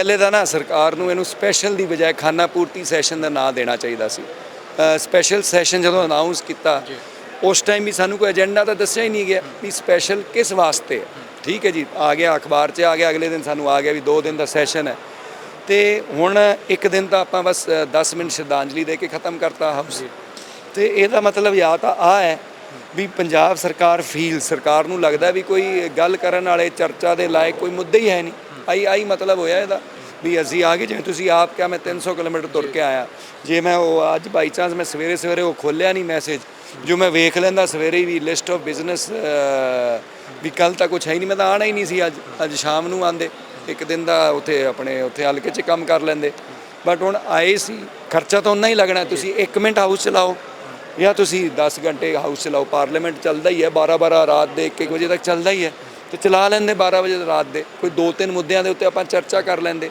ਪਹਿਲੇ ਤਾਂ ਨਾ ਸਰਕਾਰ ਨੂੰ ਇਹਨੂੰ ਸਪੈਸ਼ਲ ਦੀ ਬਜਾਏ ਖਾਨਾ ਪੂਰਤੀ ਸੈਸ਼ਨ ਦਾ ਨਾਂ ਦੇਣਾ ਚਾਹੀਦਾ ਸੀ। ਸਪੈਸ਼ਲ ਸੈਸ਼ਨ ਜਦੋਂ ਅਨਾਉਂਸ ਕੀਤਾ ਉਸ ਟਾਈਮ ਵੀ ਸਾਨੂੰ ਕੋਈ ਏਜੰਡਾ ਤਾਂ ਦੱਸਿਆ ਹੀ ਨਹੀਂ ਗਿਆ ਵੀ ਸਪੈਸ਼ਲ ਕਿਸ ਵਾਸਤੇ ਠੀਕ ਹੈ ਜੀ ਆ ਗਿਆ ਅਖਬਾਰ 'ਚ ਆ ਗਿਆ ਅਗਲੇ ਦਿਨ ਸਾਨੂੰ ਆ ਗਿਆ ਵੀ 2 ਦਿਨ ਦਾ ਸੈਸ਼ਨ ਹੈ। ਤੇ ਹੁਣ ਇੱਕ ਦਿਨ ਤਾਂ ਆਪਾਂ ਬਸ ਅ, 10 ਮਿੰਟ ਸ਼ਰਧਾਂਜਲੀ ਦੇ ਕੇ ਖਤਮ ਕਰਤਾ ਹਾਊਸ ਤੇ ਇਹਦਾ ਮਤਲਬ ਜਾਂ ਤਾਂ ਆ ਹੈ ਵੀ ਪੰਜਾਬ ਸਰਕਾਰ ਫੀਲ ਸਰਕਾਰ ਨੂੰ ਲੱਗਦਾ ਵੀ ਕੋਈ ਗੱਲ ਕਰਨ ਵਾਲੇ ਚਰਚਾ ਦੇ ਲਾਇਕ ਕੋਈ ਮੁੱਦਾ ਹੀ ਹੈ ਨਹੀਂ। ਆਈ ਆਈ ਮਤਲਬ ਹੋਇਆ ਇਹਦਾ ਵੀ ਅਸੀਂ ਆ ਗਏ, ਜਿਵੇਂ ਤੁਸੀਂ ਆਪ ਕਿਹਾ, ਮੈਂ 300 ਕਿਲੋਮੀਟਰ ਤੁਰ ਕੇ ਆਇਆ। ਜੇ ਮੈਂ ਉਹ ਅੱਜ ਬਾਈ ਚਾਂਸ ਮੈਂ ਸਵੇਰੇ ਸਵੇਰੇ ਉਹ ਖੋਲਿਆ ਨਹੀਂ ਮੈਸੇਜ ਜੋ ਮੈਂ ਵੇਖ ਲੈਂਦਾ ਸਵੇਰੇ ਵੀ ਲਿਸਟ ਆਫ ਬਿਜ਼ਨਸ ਵੀ ਕੱਲ ਤਾਂ ਕੁਝ ਹੈ ਹੀ ਨਹੀਂ ਮੈਂ ਤਾਂ ਆਣਾ ਹੀ ਨਹੀਂ ਸੀ, ਅੱਜ ਅੱਜ ਸ਼ਾਮ ਨੂੰ ਆਂਦੇ ਇੱਕ ਦਿਨ ਦਾ ਉੱਥੇ ਆਪਣੇ, ਉੱਥੇ ਹਲਕੇ 'ਚ ਕੰਮ ਕਰ ਲੈਂਦੇ। ਬਟ ਹੁਣ ਆਏ ਸੀ, ਖਰਚਾ ਤਾਂ ਉਨਾ ਹੀ ਲੱਗਣਾ, ਤੁਸੀਂ 1 ਮਿੰਟ ਹਾਊਸ ਚਲਾਓ, ਜਾਂ ਤੁਸੀਂ 10 ਘੰਟੇ ਹਾਊਸ ਚਲਾਓ ਪਾਰਲੀਮੈਂਟ ਚੱਲਦਾ ਹੀ ਹੈ 12 12 ਰਾਤ ਦੇ 1 ਵਜੇ ਤੱਕ ਚੱਲਦਾ ਹੀ ਹੈ। ਤੇ ਚਲਾ ਲੈਂਦੇ 12 ਵਜੇ ਰਾਤ ਦੇ। ਕੋਈ ਦੋ ਤਿੰਨ ਮੁੱਦਿਆਂ ਦੇ ਉੱਤੇ ਆਪਾਂ ਚਰਚਾ ਕਰ ਲੈਂਦੇ।